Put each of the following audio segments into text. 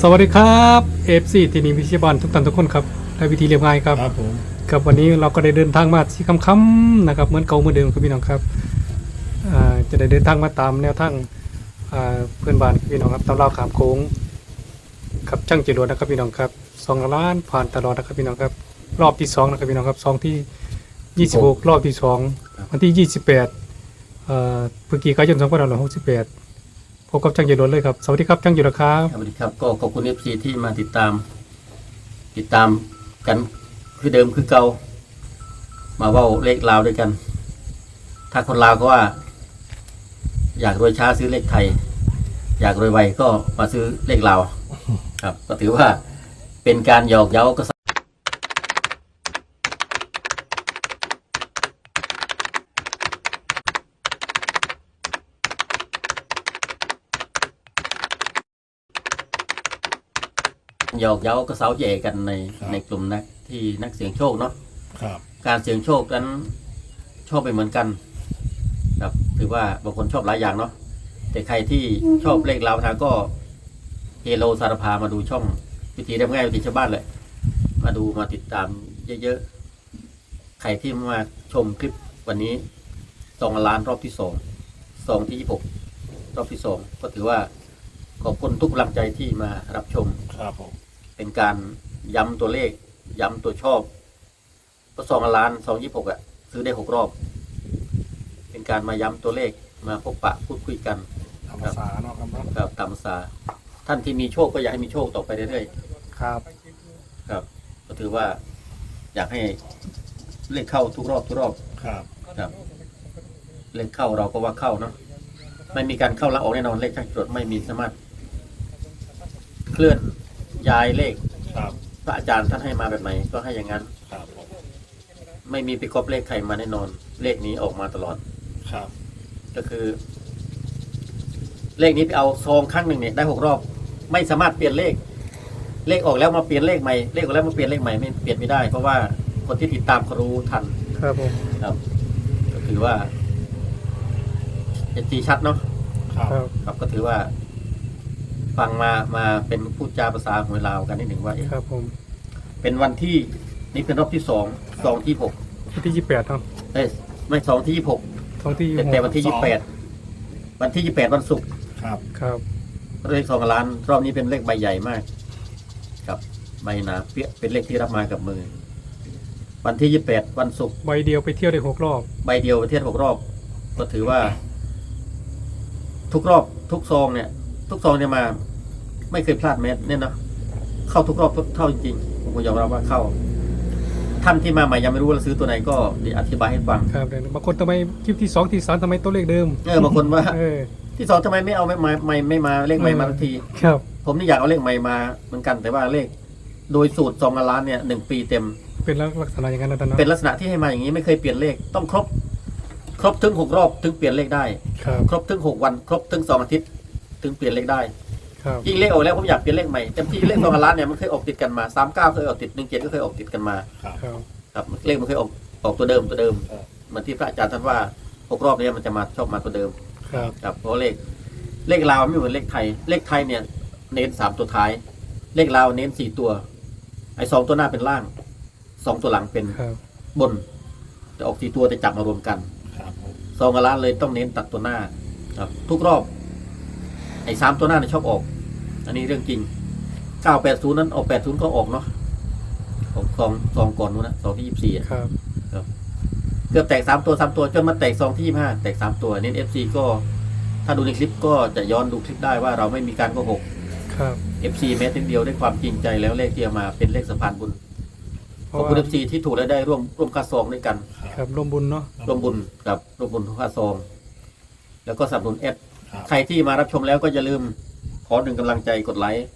สวัสดีครับเอฟซีทีนีวิชยบาลทุกท่านทุกคนครับได้วิธีเรียบง่ายครับครับผมครับวันนี้เราก็ได้เดินทางมาที่คำคำๆนะครับเหมือนเก่าเหมือนเดิมครับพี่น้องครับอ่าจะได้เดินทางมาตามแนวทางอ่าเพื่อนบ้านครับพี่น้องครับตามราวขามโค้งครับช่างจรวดนะครับพี่น้องครับสองล้านผ่านตลอดนะครับพี่น้องครับรอบที่สองนะครับพี่น้องครับสองที่ยี่สิบหกรอบที่สองวันที่ยี่สิบแปดเอ่อพฤศจิกายนสอง พบกับช่างจรวดเลยครับสวัสดีครับช่างจรวดครับสวัสดีครับก็ขอบคุณเอฟซีที่มาติดตาม ติดตามกันคือเดิมคือเก่ามาว่าเลขลาวด้วยกัน ถ้าคนลาวก็ว่า อยากรวยช้าซื้อเลขไทย อยากรวยไวก็มาซื้อเลขลาวครับ ก็ถือว่าเป็นการหยอกเย้าก็ หยอกเย้าก็เซาแย่กันในในกลุ่มนักที่นักเสี่ยงโชคเนาะครับการเสี่ยงโชคนั้นชอบไปเหมือนกัน ครับถือว่าบางคนชอบหลายอย่างเนาะแต่ใครที่ชอบเลขลาวทางก็เฮโลสารพามาดูช่องวิธีเรียบง่ายวิธีชาวบ้านเลย มาดูมาติดตามเยอะๆ ใครที่มาชมคลิปวันนี้สองล้านรอบที่สองสองที่ยี่หกรอบที่สองก็ถือว่าขอบคุณทุกกำลังใจที่มารับชม ครับผม เป็นการย้ำตัวเลข ย้ำตัวชอบก็สองล้านสองยี่หกอะซื้อได้หกรอบ เป็นการมาย้ำตัวเลขมาพบปะพูดคุยกันธรรมศาเนาะครับเนาะกับตามภาษาท่านที่มีโชคก็อยากให้มีโชคต่อไปเรื่อยครับๆครับ ก็ถือว่า อยากให้เลขเข้าทุกรอบทุกรอบครับครับ เลขเข้าเราก็ว่าเข้าเนาะไม่มีการเข้าและออกแน่นอนเลขช่างจรวดไม่มีสามารถเคลื่อน ย้ายเลขครับพระอาจารย์ท่านให้มาแบบไหนก็ให้อย่างนั้น ครับผมไม่มีไปก๊อปเลขใครมาแน่นอน เลขนี้ออกมาตลอด ครับก็คือ เลขนี้ไปเอาซองครั้งหนึ่งเนี่ยได้หกรอบ ไม่สามารถเปลี่ยนเลข เลขออกแล้วมาเปลี่ยนเลขใหม่เลขออกแล้วมาเปลี่ยนเลขใหม่ไม่เปลี่ยนไม่ได้ เพราะว่าคนที่ติดตามเขารู้ทันครับผมครับ ก็ถือว่าเอจีชัดเนาะครับ ครับครับก็ถือว่า ฟังมามาเป็นพูดจาภาษาของลาวกันนิดหนึ่งว่าเอ๊ะครับผมเป็นวันที่นี่เป็นรอบที่สองสองที่หกวันที่ยี่สิบแปดเนาะเอ้ยไม่สองที่ยี่หกท้องที่แต่แต่วันที่ยี่แปดวันที่ยี่แปดวันศุกร์ครับครับเลขสองล้าน รอบนี้เป็นเลขใบใหญ่มาก ครับใบหนาเปี้ยเป็นเลขที่รับมากับมือ วันที่ยี่แปดวันศุกร์ ใบเดียวไปเที่ยวได้หกรอบใบเดียวประเทศหกรอบ ก็ถือว่า ทุกรอบทุกซองเนี่ย ทุกซองเนี่ยมา ไม่เคยพลาดแม้เนี่ยเนาะเข้าทุกรอบทุกเท่าจริงๆผมก็ยอมรับว่าเข้า ท่านที่มาใหม่ยังไม่รู้ว่าซื้อตัวไหนก็เดี๋ยวอธิบายให้ฟังครับเดี๋ยวบางคนทำไมคลิปที่สองที่สามทำไมตัวเลขเดิมเออบางคนว่าเออที่สองทำไมไม่เอาไม่มาไม่ไม่มาเลขใหม่มาทันที ครับ ผมนี่อยากเอาเลขใหม่มาเหมือนกันแต่ว่าเลข โดยสูตรสองล้านเนี่ยหนึ่งปีเต็ม เป็นลักษณะอย่างนั้นนะท่านเนาะเป็นลักษณะที่ให้มาอย่างนี้ไม่เคยเปลี่ยนเลขต้องครบ ครบถึงหกรอบถึงเปลี่ยนเลขได้ ครับ ครบถึงหกวัน ครบถึงสองอาทิตย์ ถึงเปลี่ยนเลขได้ครับยิ่งเลขออกแล้วผมอยากเปลี่ยนเลขใหม่เต็มที่เลขสองล้านเนี่ยมันเคยออกติดกันมาสามเก้าเคยออกติดหนึ่งเจ็ดก็เคยออกติดกันมา ครับครับครับเลขมันเคยออกออกตัวเดิมตัวเดิมเออเหมือนที่พระอาจารย์ท่านว่าหกรอบเนี้มันจะมาชอบมาตัวเดิม ครับครับเพราะเลขเลขลาวไม่เหมือนเลขไทย เลขไทยเนี่ย เน้นสามตัวท้าย เลขลาวเน้นสี่ตัว ไอ้สองตัวหน้าเป็นล่างสองตัวหลังเป็นครับบนจะออกสี่ตัวแต่จับมารวมกันครับผมสองล้านเลยต้องเน้นตัดตัวหน้า ครับ ทุกรอบ ไอ้สามตัวหน้าเนี่ยชอบออก อันนี้เรื่องจริงเก้าแปดศูนย์นั้นออกแปดศูนย์ก็ออกเนาะออกสองสองก่อนนู้นนะสองที่ยี่สิบสี่ครับ เกือบแตกสามตัวสามตัวจนมาแตกสองที่ยี่ห้าแตกสามตัวเน้นเอฟซีก็ ถ้าดูในคลิปก็จะย้อนดูคลิปได้ว่าเราไม่มีการโกหกครับเอฟซีแม้แต่เดียวด้วยความจริงใจแล้วเลขที่เอามาเป็นเลขสะพานบุญเพขอราะบคุณว่าเอฟซีที่ถูกและได้ร่วมร่วมค่าซองด้วยกัน ครับร่วมบุญเนาะร่วมบุญกับร่วมบุญค่าซอง แล้วก็สนับสนุนแอด ครับ ใครที่มารับชมแล้วก็อย่าลืม ขอหนึ่งกำลังใจกดไลค์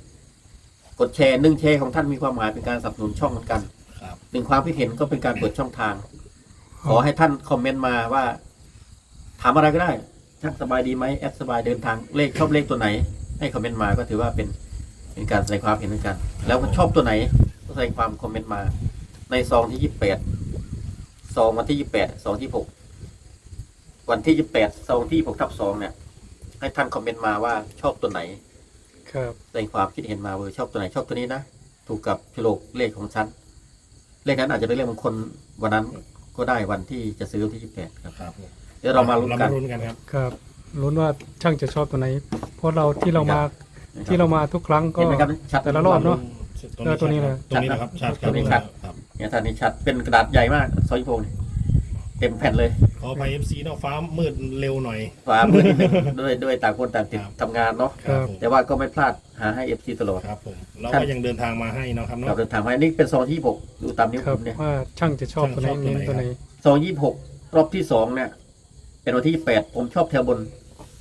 กดแชร์หนึ่งแชร์ของท่านมีความหมายเป็นการสนับสนุนช่องเหมือนกันครับ หนึ่งความคิดเห็นก็เป็นการเปิดช่องทาง ขอให้ท่านคอมเมนต์มาว่า ถามอะไรก็ได้ช่างสบายดีไหมแอดสบายเดินทางเลขชอบเลขตัวไหน ให้คอมเมนต์มาก็ถือว่าเป็นเป็นการแสดงความเห็นเหมือนกัน แล้วก็ชอบตัวไหนก็แสดงความคอมเมนต์มา ในซองที่ยี่สิบแปดซองวันที่ยี่สิบแปดซองที่หกวันที่ยี่สิบแปดซองที่หกทับสองเนี่ย ให้ท่านคอมเมนต์มาว่าชอบตัวไหน ครับแสดงความคิดเห็นมาว่าชอบตัวไหนชอบตัวนี้นะถูกกับฉลกเลขของฉันเลขนั้นอาจจะเป็นเลขมงคลวันนั้นก็ได้วันที่จะซื้อวันที่ยี่สิบแปดครับครับผมเดี๋ยวเรามาลุ้นเรากัมานลุ้นกันครับ ครับลุ้นว่าช่างจะชอบตัวไหน เพราะเราที่เรามาที่เรามาทุกครั้งก็เห็นไหมครับชัด แต่ละรอบเนอะตัวเออตัวนี้นี้เลยตัวนี้นะครับชัดครับตัวนี้ชัด ครับ เนี่ยท่านนี้ชัดเป็นกระดาษใหญ่มากซอยโพงนี่เต็มแผ่นเลย ขอไปเอฟซีเนาะฟ้ามืดเร็วหน่อย ฟ้ามืดนิดนึงด้วยด้วยต่างคนต่างติดครับ ทำงานเนาะครับ ผมแต่ว่าก็ไม่พลาดหาให้เอฟซีตลอด ครับผมเราครัก็บยังเดินทางมาให้เนาะครับกับเนาะ เดินทางมาอันนี้เป็นซองที่หกดูตามนิ้วคผรับมเนี่ยว่าช่างจะชอบตัวไหนช่างชอบตัวไหนเน้นตัวไหน ซองยี่หกรอบที่สองเนี่ย เป็นวันที่แปดผมชอบแถวบน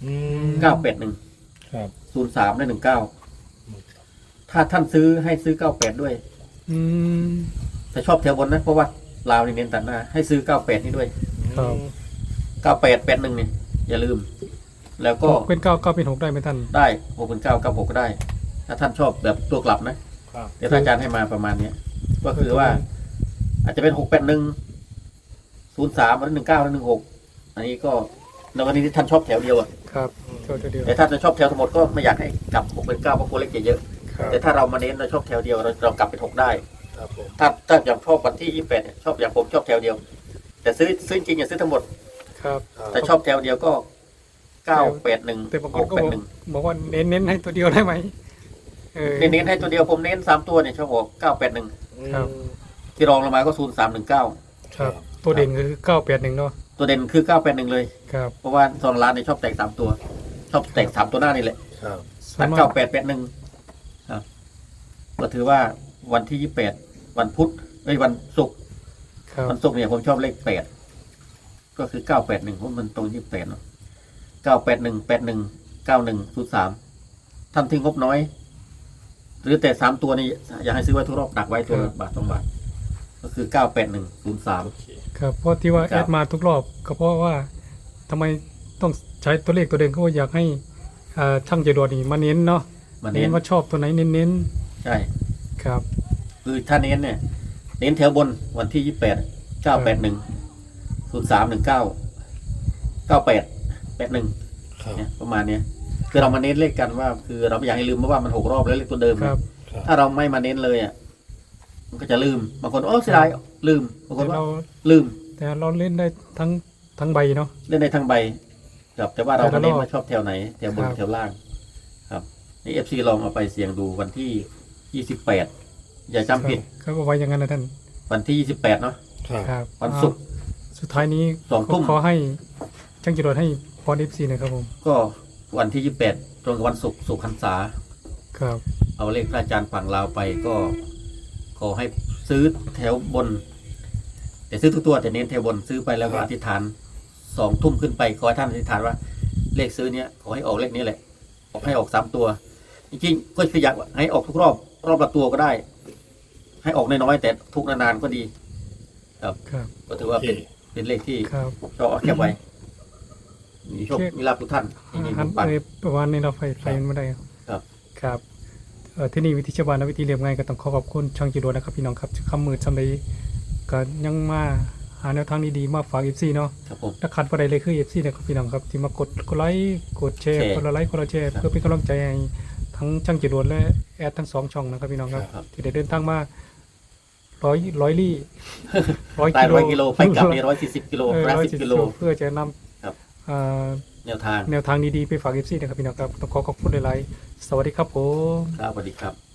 อืมเก้าแปดหนึ่งครับ ศูนย์สามและหนึ่งเก้าถ้าท่านซื้อให้ซื้อเก้าแปดด้วย อืมแต่ชอบแถวบนนะเพราะว่าลาวนี่เน้นตัดหน้าให้ซื้อเก้าแปดนี่ด้วย ครับ เก้าแปดแปดหนึ่งนี่อย่าลืม แล้วก็เป็นเก้าเก้าเป็นหกได้ไหมท่าน ได้หกเป็นเก้าเก้าหกก็ได้ ถ้าท่านชอบแบบตัวกลับนะ ครับ เดี๋ยวท่านอาจารย์ให้มาประมาณเนี้ยก็คือว่า อาจจะเป็นหกแปดหนึ่งศูนย์สามแล้วหนึ่งเก้าแล้วหนึ่งหกอันนี้ก็ในกรณีที่ท่านชอบแถวเดียวอะครับชอบตัวเดียวแต่ถ้าจะชอบแถวทั้งหมดก็ไม่อยากให้กลับหกเป็นเก้าเพราะกลัวเลขจะเยอะครับแต่ถ้าเรามาเน้นเราชอบแถวเดียวเราเรากลับเป็นหกได้ ครับผมถ้าถ้าอย่างชอบวันที่ยี่แปดชอบอย่างผมชอบแถวเดียว แต่ซื้อซื้อจริงอย่าซื้อทั้งหมด ครับถ้าชอบแถวเดียวก็เก้าแปดหนึ่งแต่บางคหนกก็แปบดอกหนึ่งบอกว่าเน้นเน้นให้ตัวเดียวได้ไหมเออเน้นๆให้ตัวเดียวผมเน้นสามตัวเนี่ยชอบบอกเก้าแปดหนึ่งครับ ที่รองลงมาก็ศูนย์สามหนึ่งเก้าครับ ตัวเด่นคือเก้าแปดหนึ่งเนาะตัวเด่นคือเก้าแปดหนึ่งเลยครับเพราะว่าซองร้านเนี่ยชอบแตกสามตัว ชอบแตกสามตัวหน้านี่แหละครับส่วตันดมาเก้ากแปดแปดหนึ่งครับก็ถือว่าวันที่ยี่แปดวันพุธเอ้ยวันศุกร์ ครับวันศุกร์เนี่ยผมชอบเลขแปดก็คือเก้าแปดหนึ่งเพราะมันตรงยี่แปดเนาะเก้าแปดหนึ่งแปดหนึ่งเก้าหนึ่งศูนย์สามท่านที่งบน้อย หรือแต่สามตัวนี่อยากให้ซื้อไว้ทุกรอบดักไว้ตัวละบาทสองบาท ก็คือเก้าแปดหนึ่งศูนย์สาม โอเค ครับเพราะที่ว่าคแอรับดมาทุกรอบก็เพราะว่าทำไมต้องใช้ตัวเลขตัวเด่นก็อยากให้อ่าช่างจรวดนี่มาเน้นเนาะมาเน้เน้นนว่าชอบตัวไหนเน้นเน้นใช่ ๆครับ คือถ้าเน้นเนี่ย เน้นแถวบนวันที่ยี่แปดเก้าแปดหนึ่งศูนย์สามหนึ่งเก้าเก้าแปดแปดหนึ่งครับเนี่ยประมาณเนี้ยคือเรามาเน้นเลขกันว่า คือเราไม่อยากให้ลืมเพราะว่ามันหกรอบแล้วเลขตัวเดิมครับครับถ้าเราไม่มาเน้นเลยอะมันก็จะลืมบางคนโอ้เสียดายลืมบางคแต่นว่าเราลืม แต่เราเล่นได้ทั้งทั้งใบเนาะเล่นในทั้งใบครับแต่ว่าเราแต่มาละเน้นรอบว่าชอบแถวไหนแถวบนครับแถวล่าง ครับนี่เอฟซีลองเอาไปเสี่ยงดูวันที่ยี่สิบแปด อย่าจำผิดครับก็ไว้อย่างนั้นนะท่านวันที่ยี่สิบแปดเนาะครับครับวันศุกร์ อ่าสุดท้ายนี้สองทุ่ม ขอให้ช่างจรวดให้พรเอฟซีนะครับผมก็วันที่ยี่สิบแปดตรงกับวันศุกร์สุขหันษา ครับเอาเลขพระอาจารย์ฝั่งลาวไปก็ขอให้ซื้อแถวบน แต่ซื้อทุกตัวแต่เน้นแถวบนซื้อไปแล้วก็ครับอธิษฐานสองทุ่มขึ้นไปขอให้ท่านอธิษฐานว่า เลขซื้อเนี้ยขอให้ออกเลขนี้แหละออกให้ออกสามตัว จริงๆก็คืออยากให้ออกทุกรอบรอบละตัวก็ได้ ให้ออกน้อยๆแต่ทุกนานๆก็ดี ครับก็ถือว่าโอเคเป็นเป็นเลขที่ครับ ชอบเอาแคบไว้มีโชคโอเคมีลาภทุกท่านมีหันปัน เอ่อประมาณนี้เราไฟไฟมันไม่ได้ครับ ครับเอ่อที่นี่วิธีชาวบ้านและวิธีเรียบง่ายก็ต้องขอขอบคุณช่างจรวดนะครับพี่น้องครับคำมือสำหรับก็ยังมาหาแนวทางดีๆมาฝากเอฟซีเนาะครับผม ถ้าขาดประเด็นเลยคือเอฟซีนะครับพี่น้องครับที่มากดกดไลค์กดแชร์แชร์คนละไลค์คนละแชร์ครับเพื่อเป็นกำลังใจให้ ทั้งช่างจรวดและแอดทั้งสองช่องนะครับพี่น้องครับ ครับ ที่ได้เดินทางมาร้อยร้อยลี่ ร้อยตายกิโลร้อยกิโลไปกลับในร้อยสี่สิบกิโลเออร้อยร้อยสิบสี่สิบกิกิโลโล เพื่อจะนครับำเอ่อแนวทางแนวทางดีๆไปฝากเอฟซีนะครับพี่น้องครับต้องขอขอบคุณหลายๆสวัสดีครับผม ครับสวัสดีครับ